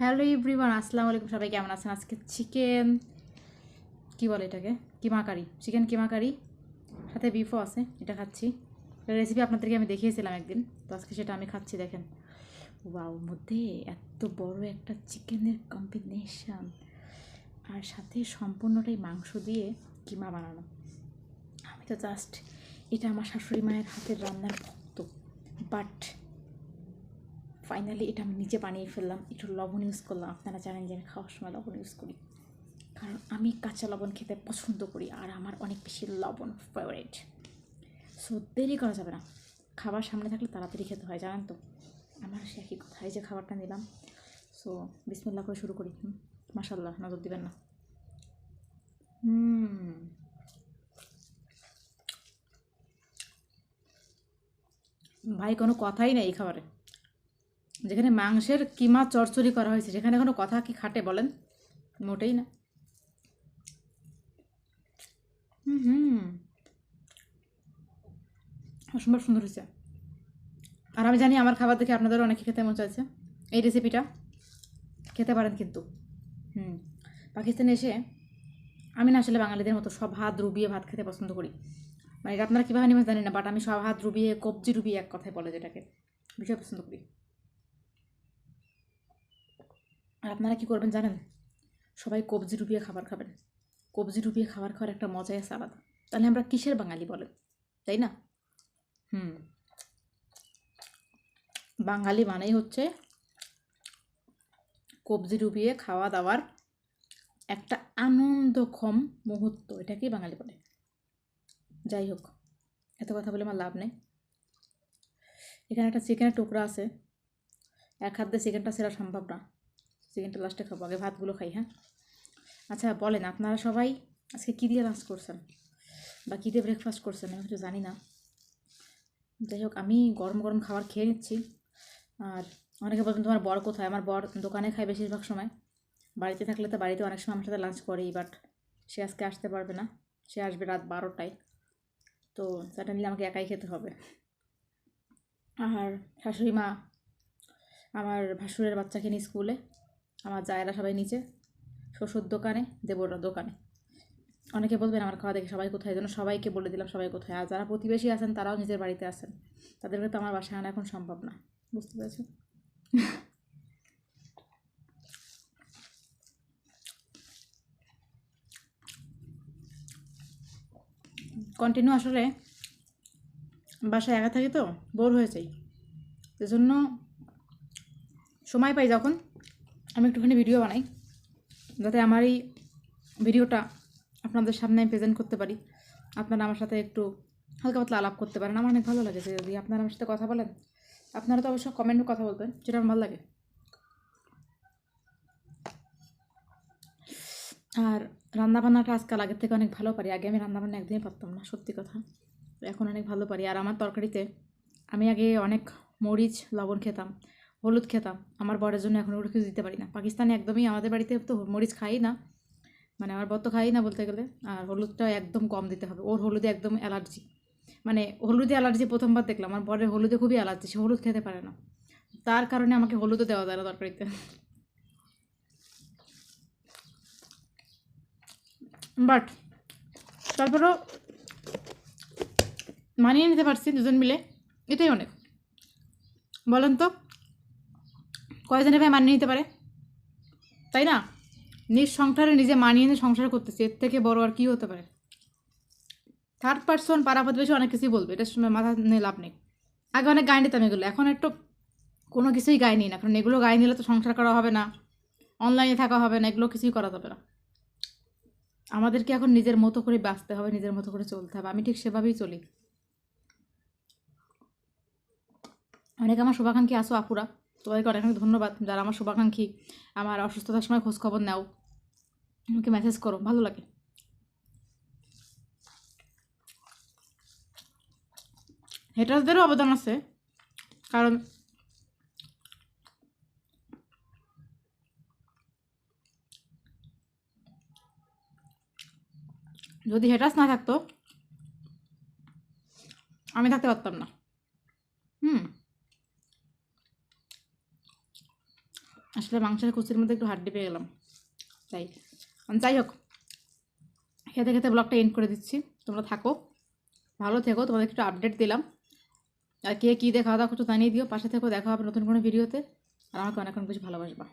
Hello everyone আসসালামু আলাইকুম। সবাই কেমন আছেন? আজকে চিকেন কি বলে এটাকে? Keema curry. Chicken keema curry? সাথে বিফও আছে, এটা খাচ্ছি। রেসিপি আপনাদেরকে আমি দেখিয়েছিলাম একদিন, তো আজকে সেটা আমি খাচ্ছি, দেখেন। ওয়াও মধ্যে এত বড় একটা চিকেনের কম্বিনেশন আর সাথে সম্পূর্ণটাই মাংস দিয়ে কিমা বানানো। আমি তো জাস্ট এটা আমার শাশুড়ি মায়ের হাতের রান্নার ভক্ত বাট ফাইনালি এটা আমি নিজে বানিয়ে ফেললাম। একটু লবণ ইউজ করলাম। আপনারা জানেন যে আমি খাওয়ার সময় লবণ ইউজ করি। কারণ আমি কাঁচা লবণ খেতে পছন্দ করি আর আমার অনেক বেশি লবণ ফেভারিট সো দেরি করা যাবে না। খাবার সামনে থাকলে তাড়াতাড়ি খেতে হয়, জানেন তো? আমার সে একই কথা। এই যে খাবারটা নিলাম। সো বিসমিল্লা করে শুরু করি। হুম? মাসাল্লাহ নজর দিবেন না। ভাই, কোনো কথাই নেই এই খাবারে। যেখানে মাংসের কিমা চরচড়ি করা হয়েছে সেখানে কোনো কথা কি খাটে বলেন? মোটেই না। হুম অসম্ভব সুন্দর হয়েছে। আর আমি জানি আমার খাবার দেখে আপনাদেরও অনেকে খেতে মন চাইছে। এই রেসিপিটা খেতে পারেন কিন্তু। হুম। পাকিস্তানে এসে আমি না আসলে বাঙালিদের মতো সব হাত রুবিয়ে ভাত খেতে পছন্দ করি। মানে এটা আপনারা কীভাবে নেবেন জানি না বাট আমি সব হাত রুবিয়ে, কবজি রুবিয়ে এক কথায় বলে যেটাকে। ভীষণ পছন্দ করি। আর আপনারা কি করবেন জানেন? সবাই কবজি ডুবিয়ে খাবার খাবেন। কবজি ডুবিয়ে খাবার খাওয়ার একটা মজাই আছে আলাদা। তাহলে আমরা কিসের বাঙালি বলেন? তাই না? হুম। বাঙালি মানেই হচ্ছে কবজি ডুবিয়ে খাওয়া দাওয়ার একটা আনন্দক্ষম মুহূর্ত। এটাকেই বাঙালি বলে। যাই হোক, এত কথা বলে আমার লাভ নেই। এখানে একটা চিকেনের টুকরা আছে। এক হাত দিয়ে চিকেনটা সেরা সম্ভব না। চিকেনটা লাস্টে খাব, আগে ভাতগুলো খাই হ্যাঁ? আচ্ছা বলেন আপনারা সবাই আজকে কী দিয়ে লাঞ্চ করছেন? বা কী দিয়ে ব্রেকফাস্ট করছেন? আমি কিছু জানি না। যাই হোক, আমি গরম গরম খাবার খেয়ে নিচ্ছি। আর অনেকে বলবেন তোমার বর কোথায়? আমার বর দোকানে খায় বেশিরভাগ সময়। বাড়িতে থাকলে তো বাড়িতে অনেক সময় আমার সাথে লাঞ্চ করেই বাট সে আজকে আসতে পারবে না। সে আসবে রাত বারোটায়। তো সেটা নিলে আমাকে একাই খেতে হবে। আর শাশুড়ি মা, আমার ভাসুরের বাচ্চাকে নিয়ে স্কুলে আমার জায়েরা সবাই নিচে, শ্বশুর দোকানে, দেবররা দোকানে। অনেকে বলবেন আমার খাওয়া দেখে সবাই কোথায়? যেন সবাইকে বলে দিলাম সবাই কোথায়। আর যারা প্রতিবেশী আছেন, তারাও নিজের বাড়িতে আছেন। তাদেরকে তো আমার বাসায় আনা এখন সম্ভব না। বুঝতে পেরেছ কন্টিনিউ আসলে বাসায় একা থাকি তো, বোর হয়ে যাই। সেজন্য সময় পাই যখন। আমি একটুখানি ভিডিও বানাই, যাতে আমার এই ভিডিওটা আপনাদের সামনে আমি প্রেজেন্ট করতে পারি। আপনারা আমার সাথে একটু হালকা পাতলা আলাপ করতে পারেন। আমার অনেক ভালো লাগে যে যদি আপনারা আমার সাথে কথা বলেন। আপনারা তো অবশ্যই কমেন্টে কথা বলবেন, যেটা আমার ভালো লাগে। আর রান্নাবান্নাটা আজকাল আগের থেকে অনেক ভালো পারি। আগে আমি রান্নাবান্না একদমই পারতাম না, সত্যি কথা। এখন অনেক ভালো পারি। আর আমার তরকারিতে আমি আগে অনেক মরিচ, লবণ খেতাম। হলুদ খেতাম। আমার বরের জন্য এখন ওগুলো কিছু দিতে পারি না। পাকিস্তানে একদমই আমাদের বাড়িতে তো মরিচ খাই না। মানে আমার বর তো খাই না বলতে গেলে। আর হলুদটা একদম কম দিতে হবে। ওর হলুদে একদম অ্যালার্জি। মানে হলুদে অ্যালার্জি প্রথমবার দেখলাম। আমার বরের হলুদে খুবই অ্যালার্জি। সে হলুদ খেতে পারে না। তার কারণে আমাকে হলুদও দেওয়া যায় না তরকারিতে। বাট তারপরেও মানিয়ে নিতে পারছি দুজন মিলে। এটাই অনেক। বলেন তো? কয়জনে ভাই মানিয়ে নিতে পারে? তাই না? নিজ সংসারে নিজে মানিয়ে নিয়ে সংসার করতেছে, এর থেকে বড় আর কী হতে পারে? থার্ড পার্সন পাড়া প্রতিবেশী অনেক কিছুই বলবে এটা শুনে মাথা নিয়ে লাভ নেই। আগে অনেক গায়ে নিতাম এগুলো, এখন একটু কোনো কিছুই গায়ে নিই না, কারণ এগুলো গায়ে নিলে তো সংসার করা হবে না অনলাইনে থাকা হবে না, এগুলো কিছুই করা যাবে না। আমাদেরকে এখন নিজের মতো করে বাঁচতে হবে, নিজের মতো করে চলতে হবে, আমি ঠিক সেভাবেই চলি। অনেক আমার শুভাকাঙ্ক্ষী আসো আপুরা। তোমাদেরকে অনেক অনেক ধন্যবাদ, যারা আমার শুভাকাঙ্ক্ষী, আমার অসুস্থতার সময় খোঁজ খবর নাও। আমাকে মেসেজ করো, ভালো লাগে। হেটার্সদেরও অবদান আছে, কারণ যদি হেটার্স না থাকতো, আমি থাকতে পারতাম না হুম আসলে মাংসের কুচির মধ্যে একটু হাড্ডি পেয়ে গেলাম। তাই যাই হোক, খেতে খেতে ব্লগটা এন্ড করে দিচ্ছি। তোমরা থাকো, ভালো থেকো তোমাদের একটু আপডেট দিলাম। আর কে কী দেখা দাওয়া করছ জানিয়ে দিও, পাশে থেকো, দেখা হবে নতুন কোনো ভিডিওতে আর আমাকে অনেক অনেক বেশি ভালোবাসবা।